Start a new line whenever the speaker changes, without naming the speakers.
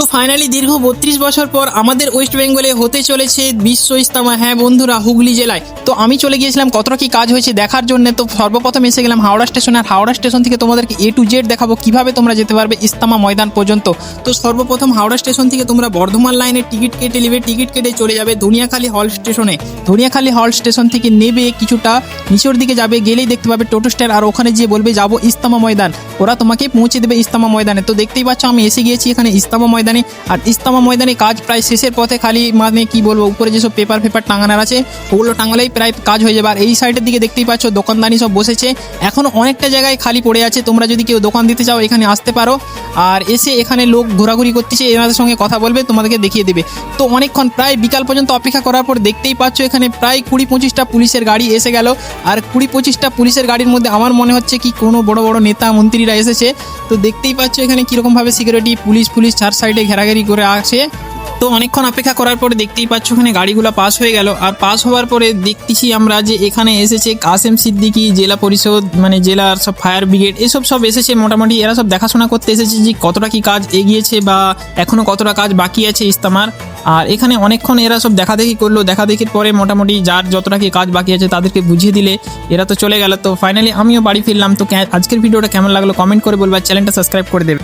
তো ফাইনালি দীর্ঘ বত্রিশ বছর পর আমাদের ওয়েস্ট বেঙ্গলে হতে চলেছে বিশ্ব ইস্তামা হ্যাঁ বন্ধুরা, হুগলি জেলায়। তো আমি চলে গিয়েছিলাম, কতটা কি কাজ হয়েছে দেখার জন্য? তো সর্বপ্রথম এসে গেলাম হাওড়া স্টেশন। আর হাওড়া স্টেশন থেকে তোমাদেরকে এ টু জেড দেখাবো কীভাবে তোমরা যেতে পারবে ইস্তামা ময়দান পর্যন্ত। তো সর্বপ্রথম হাওড়া স্টেশন থেকে তোমরা বর্ধমান লাইনে টিকিট কেটে নেবে। টিকিট কেটে চলে যাবে ধনিয়াখালী হল স্টেশনে। ধনিয়াখালী হল স্টেশন থেকে নেবে কিছুটা, নিচের দিকে যাবে, গেলেই দেখতে পাবে টোটো স্ট্যান্ড। আর ওখানে গিয়ে বলবে, যাব ইস্তামা ময়দান। ওরা তোমাকে পৌঁছে দেবে ইস্তামা ময়দানে। তো দেখতেই পাচ্ছ, আমি এসে গিয়েছি এখানে ইস্তামা ময়দানে। আর ইস্তামা ময়দানে কাজ প্রায় শেষের পথে খালি মানে কি বলব, উপরে যেসব পেপার পেপার টাঙানোর আছে, ওগুলো টাঙালেই প্রায় কাজ হয়ে যাবে। আর এই সাইডের দিকে দেখতেই পাচ্ছ, দোকানদানি সব বসেছে। এখনও অনেকটা জায়গায় খালি পড়ে আছে, তোমরা যদি কেউ দোকান দিতে চাও, এখানে আসতে পারো। আর এসে এখানে লোক ঘোরাঘুরি করতেছে, এনাদের সঙ্গে কথা বলবে, তোমাদেরকে দেখিয়ে দেবে। তো অনেকক্ষণ, প্রায় বিকাল পর্যন্ত অপেক্ষা করার পর দেখতেই পাচ্ছ, এখানে প্রায় কুড়ি পঁচিশটা পুলিশের গাড়ি এসে গেল। আর কুড়ি পঁচিশটা পুলিশের গাড়ির মধ্যে আমার মনে হচ্ছে কি কোনো বড় বড় নেতা মন্ত্রীরা এসেছে। তো দেখতেই পাচ্ছ এখানে কীরকমভাবে সিকিউরিটি পুলিশ পুলিশ চার সাইডে ঘেরাঘেরি করে আছে। তো অনেকক্ষণ অপেক্ষা করার পরে দেখতেই পাচ্ছ ওখানে গাড়িগুলো পাস হয়ে গেল। আর পাস হওয়ার পরে দেখতেছি আমরা যে এখানে এসেছে কাসেম সিদ্দিকি, জেলা পরিষদ মানে জেলার সব ফায়ার ব্রিগেড, এসব সব এসেছে মোটামুটি। এরা সব দেখাশোনা করতে এসেছে যে কতটা কি কাজ এগিয়েছে বা এখনও কতটা কাজ বাকি আছে ইস্তামার। আর এখানে অনেকক্ষণ এরা সব দেখাদেখি করল। দেখাদেখির পরে মোটামুটি যার যতটা কি কাজ বাকি আছে তাদেরকে বুঝিয়ে দিলে এরা তো চলে গেল। তো ফাইনালি আমিও বাড়ি ফিরলাম। তো আজকের ভিডিওটা কেমন লাগল কমেন্ট করে বলবা চ্যানেলটা সাবস্ক্রাইব করে দেবে।